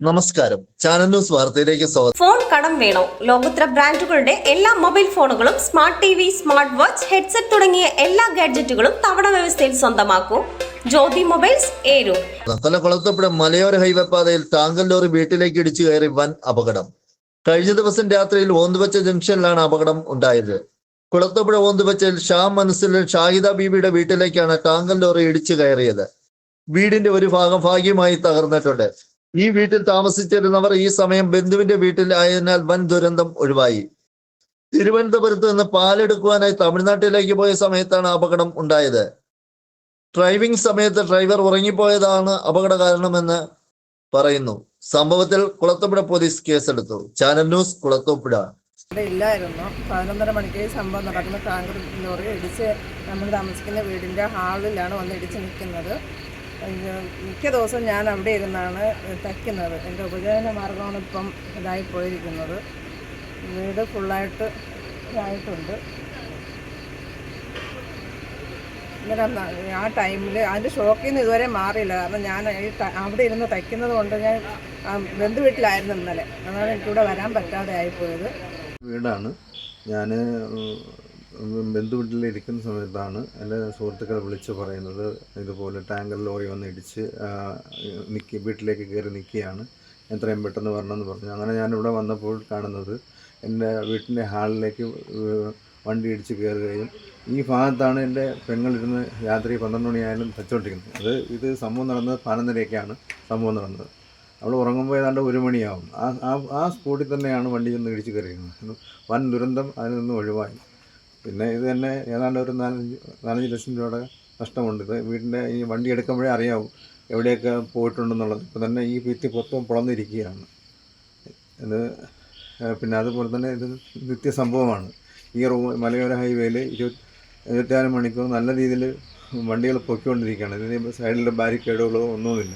നമസ്കാരം. Channel news വാർത്തയിലേക്ക് സ്വാഗതം. ഫോൺ കടം വേണോ. ലോകോത്തര ബ്രാൻഡുകളുടെ എല്ലാ മൊബൈൽ ഫോണുകളും smart T V smart watch headset തുടങ്ങിയ എല്ലാ ഗാഡ്ജറ്റുകളും തവണ വ്യവസ്ഥയിൽ സ്വന്തമാക്കൂ. ജ്യോതി മൊബൈൽസ് ഏരു കൊല്ല മലയോര ഹൈവേ പാതയിൽ ടാങ്കർ ലോറി വീട്ടിലേക്ക് ഇടിച്ചു കയറി വൻ അപകടം. കഴിഞ്ഞ ദിവസം രാത്രിയിൽ ഓന്തുവച്ച ജംഗ്ഷനിലാണ് അപകടം ഉണ്ടായത്. കുളത്തപ്പുഴ ഓന്തുവച്ചയിൽ ഷാ മനസ്സിലെ ഷാഹിദ ബീബിയുടെ വീട്ടിലേക്കാണ് ടാങ്കർ ലോറി ഇടിച്ചു കയറിയത്. വീടിന്റെ ഒരു ഭാഗം ഭാഗ്യമായി തകർന്നിട്ടുണ്ട്. ഈ വീട്ടിൽ താമസിച്ചിരുന്നവർ ഈ സമയം ബന്ധുവിന്റെ വീട്ടിൽ ആയതിനാൽ വൻ ദുരന്തം ഒഴിവായി. തിരുവനന്തപുരത്ത് നിന്ന് പാലെടുക്കുവാനായി തമിഴ്നാട്ടിലേക്ക് പോയ സമയത്താണ് അപകടം ഉണ്ടായത്. ഡ്രൈവിംഗ് സമയത്ത് ഡ്രൈവർ ഉറങ്ങിപ്പോയതാണ് അപകട കാരണമെന്ന് പറയുന്നു. സംഭവത്തിൽ കുളത്തപ്പുഴ പോലീസ് കേസെടുത്തു. Channel news Kulathupuzha. ഇവിടെ ഇല്ലായിരുന്നു. പതിനൊന്നര മണിക്ക് സംഭവം നടക്കുന്ന ടാങ്കർ ലോറി ഇടിച്ച് നമ്മൾ താമസിക്കുന്ന വീടിന്റെ ഹാളിലാണ് വന്ന് ഇടിച്ച് നിൽക്കുന്നത്. മിക്ക ദിവസവും ഞാൻ അവിടെ ഇരുന്നാണ് തയ്ക്കുന്നത്. എന്റെ ഉപജീവന മാർഗമാണ് ഇപ്പം ഇതായി പോയിരിക്കുന്നത്. വീട് ഫുള്ളായിട്ട് ഇതായിട്ടുണ്ട്. അന്നേരം ആ ടൈമിൽ അതിന്റെ ഷോക്കിൽ നിന്ന് ഇതുവരെ മാറിയില്ല. കാരണം ഞാൻ ഈ അവിടെ ഇരുന്ന് തയ്ക്കുന്നത് കൊണ്ട് ഞാൻ ബന്ധു വീട്ടിലായിരുന്നു ഇന്നലെ. അതാണ് എനിക്കിവിടെ വരാൻ പറ്റാതെ ആയിപ്പോയത് വീടാണ്. ഞാൻ ബന്ധുവീട്ടിൽ ഇരിക്കുന്ന സമയത്താണ് എന്റെ സുഹൃത്തുക്കളെ വിളിച്ച് പറയുന്നത് ഇതുപോലെ ടാങ്കർ ലോറി വന്ന് ഇടിച്ച് നിൽക്കി വീട്ടിലേക്ക് കയറി നിൽക്കുകയാണ് എത്രയും പെട്ടെന്ന് വരണമെന്ന് പറഞ്ഞു. അങ്ങനെ ഞാനിവിടെ വന്നപ്പോൾ കാണുന്നത് എന്റെ വീട്ടിന്റെ ഹാളിലേക്ക് വണ്ടി ഇടിച്ച് കയറുകയും ഈ ഭാഗത്താണ് എന്റെ പെങ്ങളിരുന്ന് രാത്രി പന്ത്രണ്ട് മണിയായാലും തച്ചുകൊണ്ടിരിക്കുന്നത് അത് ഇത് സംഭവം നടന്നത് പതിനൊന്നരയൊക്കെയാണ് സംഭവം നടന്നത്. അവൾ ഉറങ്ങുമ്പോൾ ഏതാണ്ട് ഒരു മണിയാവും. ആ ആ ആ സ്പോട്ടിൽ തന്നെയാണ് വണ്ടി ഒന്ന് ഇടിച്ച് കയറിയിരുന്നത്. വൻ ദുരന്തം അതിൽ നിന്ന് ഒഴിവായി. പിന്നെ ഇത് തന്നെ ഏതാണ്ട് ഒരു നാലഞ്ച് നാലഞ്ച് ലക്ഷം രൂപയുടെ നഷ്ടമുണ്ട്. ഇത് വീടിന്റെ ഈ വണ്ടി എടുക്കുമ്പോഴേ അറിയാവും എവിടെയൊക്കെ പോയിട്ടുണ്ടെന്നുള്ളത്. ഇപ്പം തന്നെ ഈ ഭിത്തി പൊത്തം പുളന്നിരിക്കുകയാണ്. ഇത് പിന്നെ അതുപോലെ തന്നെ ഇത് നിത്യ സംഭവമാണ്. ഈ റോ മലയോര ഹൈവേയിൽ ഇരുപത്തി ഇരുപത്തിനാല് മണിക്കൂർ നല്ല രീതിയിൽ വണ്ടികൾ പൊക്കിക്കൊണ്ടിരിക്കുകയാണ് ഇതിന് സൈഡിൽ ബാരിക്കേഡുകളോ ഒന്നുമില്ല.